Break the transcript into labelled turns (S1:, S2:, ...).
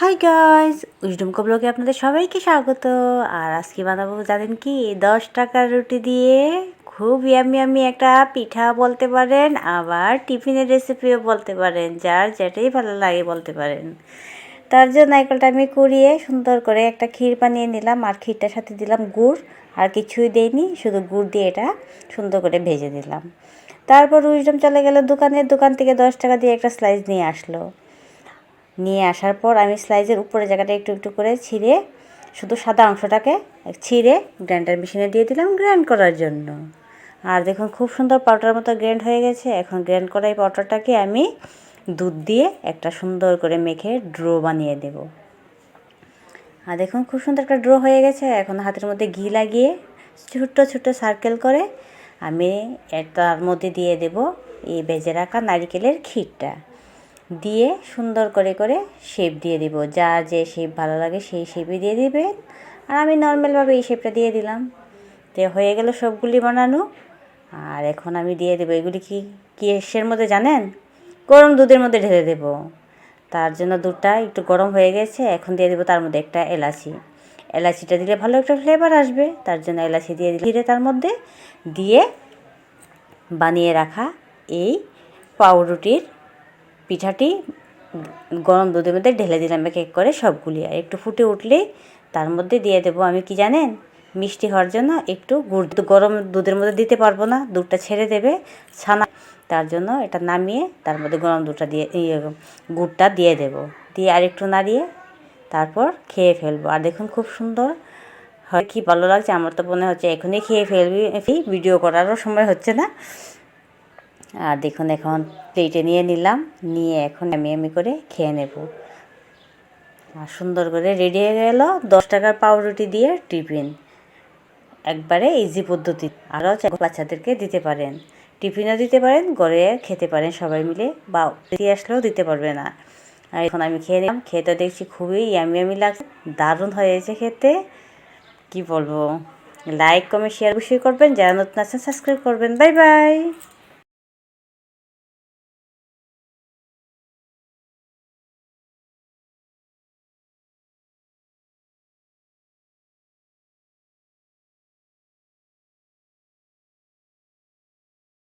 S1: Hi guys wisdom ব্লগে আপনাদের সবাইকে স্বাগত। আর আজকে বানাবো জানেন কি, দশ টাকার রুটি দিয়ে খুব ইয়ামি ইয়ামি একটা পিঠা বলতে পারেন, আবার টিফিনের রেসিপিও বলতে পারেন, যার যেটাই ভালো লাগে বলতে পারেন। তার জন্য নাইকলটা আমি কুড়িয়ে সুন্দর করে একটা ক্ষীর বানিয়ে নিলাম, আর ক্ষীরটার সাথে দিলাম গুড়, আর কিছুই দেইনি, শুধু গুড় দিয়ে এটা সুন্দর করে ভেজে দিলাম তারপর উইজডম চলে গেল দোকানের দোকান থেকে দশ টাকা দিয়ে একটা স্লাইস নিয়ে আসলো। নিয়ে আসার পর আমি স্লাইসের উপরে জায়গাটা একটু একটু করে ছিঁড়ে, শুধু সাদা অংশটাকে ছিঁড়ে গ্রাইন্ডার মেশিনে দিয়ে দিলাম গ্রাইন্ড করার জন্য। আর দেখুন খুব সুন্দর পাউডার মতো গ্রাইন্ড হয়ে গেছে। এখন গ্রাইন্ড করা এই পাউডারটাকে আমি দুধ দিয়ে একটা সুন্দর করে মেখে ড্রো বানিয়ে দেব। আর দেখুন খুব সুন্দর একটা ড্রো হয়ে গেছে। এখন হাতের মধ্যে ঘি লাগিয়ে ছোট্ট ছোট্ট সার্কেল করে আমি তার মধ্যে দিয়ে দেব এই বেজে রাখা নারিকেলের ক্ষীরটা। দিয়ে সুন্দর করে করে শেপ দিয়ে দিব। যার যে শেপ ভালো লাগে সেই শেপে দিয়ে দিবেন। আর আমি নর্মালভাবে এই শেপটা দিয়ে দিলাম। তো হয়ে গেল সবগুলি বানানো। আর এখন আমি দিয়ে দেবো এগুলি কি কি এসের মধ্যে জানেন? গরম দুধের মধ্যে ঢেলে দেব। তার জন্য দুধটা একটু গরম হয়ে গেছে। এখন দিয়ে দেবো তার মধ্যে একটা এলাচি। এলাচিটা দিলে ভালো একটা ফ্লেভার আসবে। তার জন্য এলাচি দিয়ে দিলে তার মধ্যে দিয়ে বানিয়ে রাখা এই পাউরুটির পিঠাটি গরম দুধের মধ্যে ঢেলে দিলাম এক এক করে সবগুলি। আর একটু ফুটে উঠলে তার মধ্যে দিয়ে দেবো আমি কি জানেন? মিষ্টি হওয়ার জন্য একটু গুড়। গরম দুধের মধ্যে দিতে পারব না, দুধটা ছেড়ে দেবে, ছানা তার জন্য এটা নামিয়ে তার মধ্যে গরম দুধটা দিয়ে ইয়ে গুড়টা দিয়ে দেব। দিয়ে আর একটু নাড়িয়ে তারপর খেয়ে ফেলব। আর দেখুন খুব সুন্দর হয়, কি ভালো লাগছে। আমার তো মনে হচ্ছে এখনই খেয়ে ফেলবি। ভিডিও করারও সময় হচ্ছে না। আর দেখুন, এখন প্লেটে নিয়ে নিলাম। নিয়ে এখন আমি আমি করে খেয়ে নেব। আর সুন্দর করে রেডি হয়ে গেল দশ টাকার পাউরুটি দিয়ে টিফিন। একবারে ইজি পদ্ধতি। আরও বাচ্চাদেরকে দিতে পারেন। টিফিনও দিতে পারেন, ঘরে খেতে পারেন সবাই মিলে বা দিয়ে আসলেও দিতে পারবে না। আর এখন আমি খেয়ে নিলাম। খেতে দেখছি খুবই ইয়ামি ইয়ামি লাগছে। দারুণ হয়েছে খেতে। কি বলব? লাইক কমেন্ট শেয়ার অবশ্যই করবেন। যারা নতুন আছেন সাবস্ক্রাইব করবেন। Bye bye